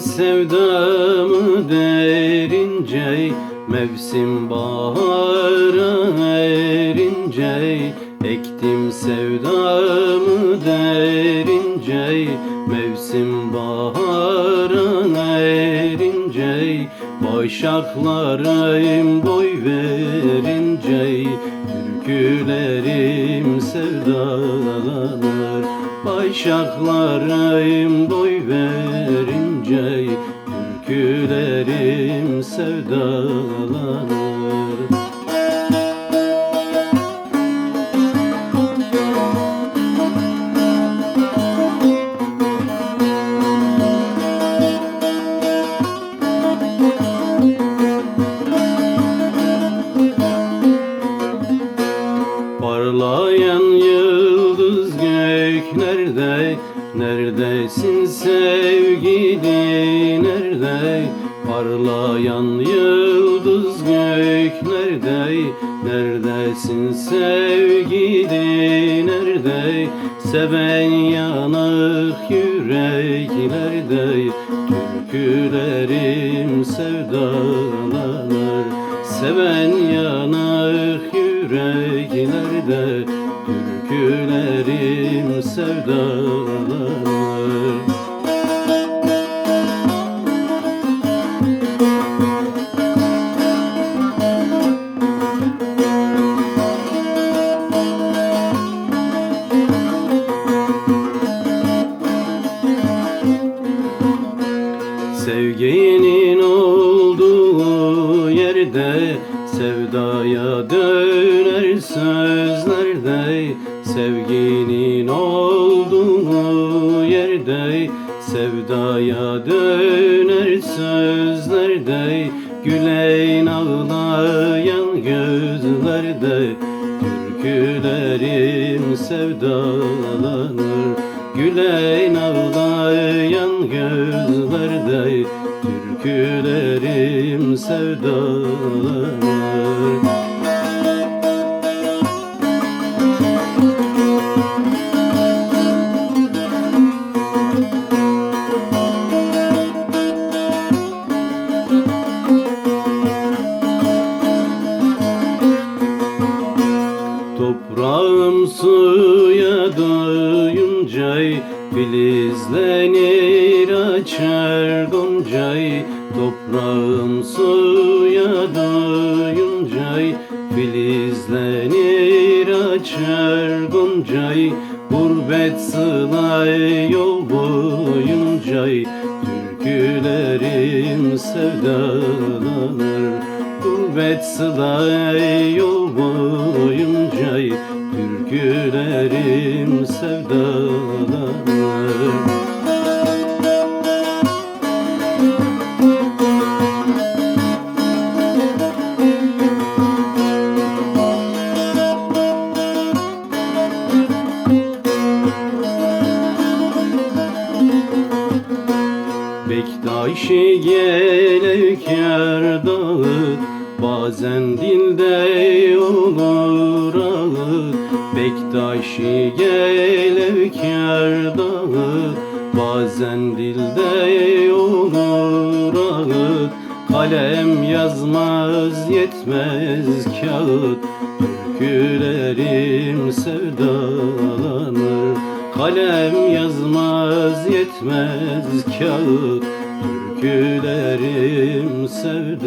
sevdamı derince Mevsim bahara erince. Ektim sevdamı derince Mevsim bahara erince. Başaklarım boy verince Türkülerim sevdalanır Başaklarım boy verince Türkülerim sevdalanır Neredesin sevgili nerede? Parlayan yıldız göklerde Neredesin sevgili nerede? Seven yanık yüreklerde Türkülerim sevdalanır. Seven yanık yüreklerde Türkülerim sevdalanır Sevdaya döner sözlerde Sevginin olduğu yerde. Sevdaya döner sözlerde Güleyn ağlayan gözlerde. Türkülerim sevdalanır Güleyn ağlayan gözlerde Türkülerim sevdalanır doyunca Filizlenir açar goncay. Toprağım suya doyunca Filizlenir açar goncay. Gurbet sılay yol boyunca Türkülerim sevdalanır. Gurbet sılay yol boyunca Türkülerim sevdalanır Bektaşi gelevkar dağı Bazen dilde olur ağıt Bektaşi gelevkar dağı Bazen dilde olur ağıt Kalem yazmaz yetmez kağıt Türkülerim sevdalanır. Kalem yazmaz yetmez kağıt Türkülerim sevdalanır